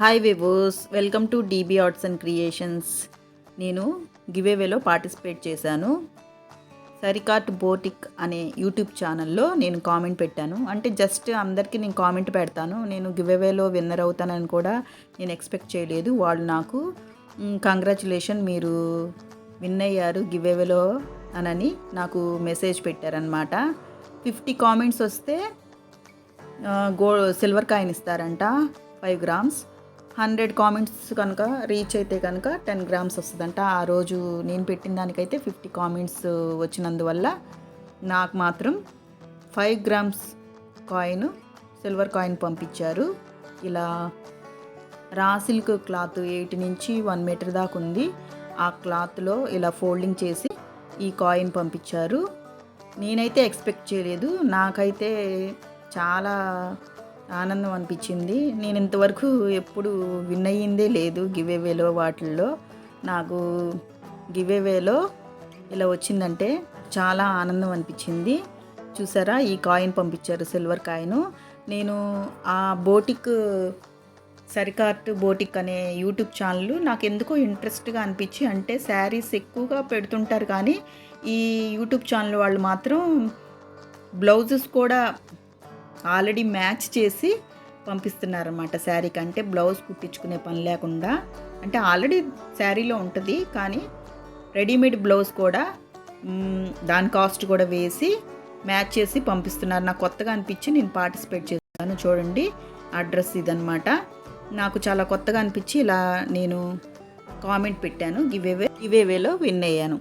Hi వివోస్ welcome to DB arts and creations నేను గివేవేలో participate చేశాను. సరికాట్ బోటిక్ అనే యూట్యూబ్ ఛానల్లో నేను కామెంట్ పెట్టాను. అంటే జస్ట్ అందరికీ నేను కామెంట్ పెడతాను. నేను గివేవేలో విన్నర్ అవుతానని కూడా నేను ఎక్స్పెక్ట్ చేయలేదు. వాళ్ళు నాకు కంగ్రాచులేషన్ మీరు విన్ అయ్యారు గివేవేలో అనని నాకు మెసేజ్ పెట్టారనమాట ఫిఫ్టీ కామెంట్స్ వస్తే ఆ, గో సిల్వర్ కాయిన్ ఇస్తారంట ఫైవ్ గ్రామ్స్ హండ్రెడ్ కామెంట్స్ కనుక రీచ్ అయితే కనుక టెన్ గ్రామ్స్ వస్తుందంట. ఆ రోజు నేను పెట్టిన దానికైతే ఫిఫ్టీ కామెంట్స్ వచ్చినందువల్ల నాకు మాత్రం five grams coin silver coin పంపించారు. ఇలా రా సిల్క్ క్లాత్ ఎయిట్ నుంచి వన్ మీటర్ దాకా ఉంది. ఆ క్లాత్లో ఇలా ఫోల్డింగ్ చేసి ఈ కాయిన్ పంపించారు. నేనైతే ఎక్స్పెక్ట్ చేయలేదు. నాకైతే చాలా ఆనందం అనిపించింది. నేను ఇంతవరకు ఎప్పుడు విన్ అయ్యిందే లేదు గివేవేలో వాటిల్లో. నాకు గివేవేలో ఇలా వచ్చిందంటే చాలా ఆనందం అనిపించింది. చూసారా? ఈ కాయిన్ పంపించారు సిల్వర్ కాయిన్. నేను ఆ బోటిక్ సరికార్ట్ బోటిక్ అనే యూట్యూబ్ ఛానల్ నాకు ఎందుకో ఇంట్రెస్ట్గా అనిపించి అంటే శారీస్ ఎక్కువగా పెడుతుంటారు కానీ ఈ యూట్యూబ్ ఛానల్ వాళ్ళు మాత్రం బ్లౌజెస్ కూడా ఆల్రెడీ మ్యాచ్ చేసి పంపిస్తున్నారన్నమాట శారీకి అంటే బ్లౌజ్ కుట్టించుకునే పని లేకుండా. అంటే ఆల్రెడీ శారీలో ఉంటుంది కానీ రెడీమేడ్ బ్లౌజ్ కూడా దాని కాస్ట్ కూడా వేసి మ్యాచ్ చేసి పంపిస్తున్నారు. నాకు కొత్తగా అనిపించి నేను పార్టిసిపేట్ చేశాను చూడండి అడ్రస్ ఇదనమాట నాకు చాలా కొత్తగా అనిపించి ఇలా నేను కామెంట్ పెట్టాను గివేవే గివేవేలో విన్ అయ్యాను.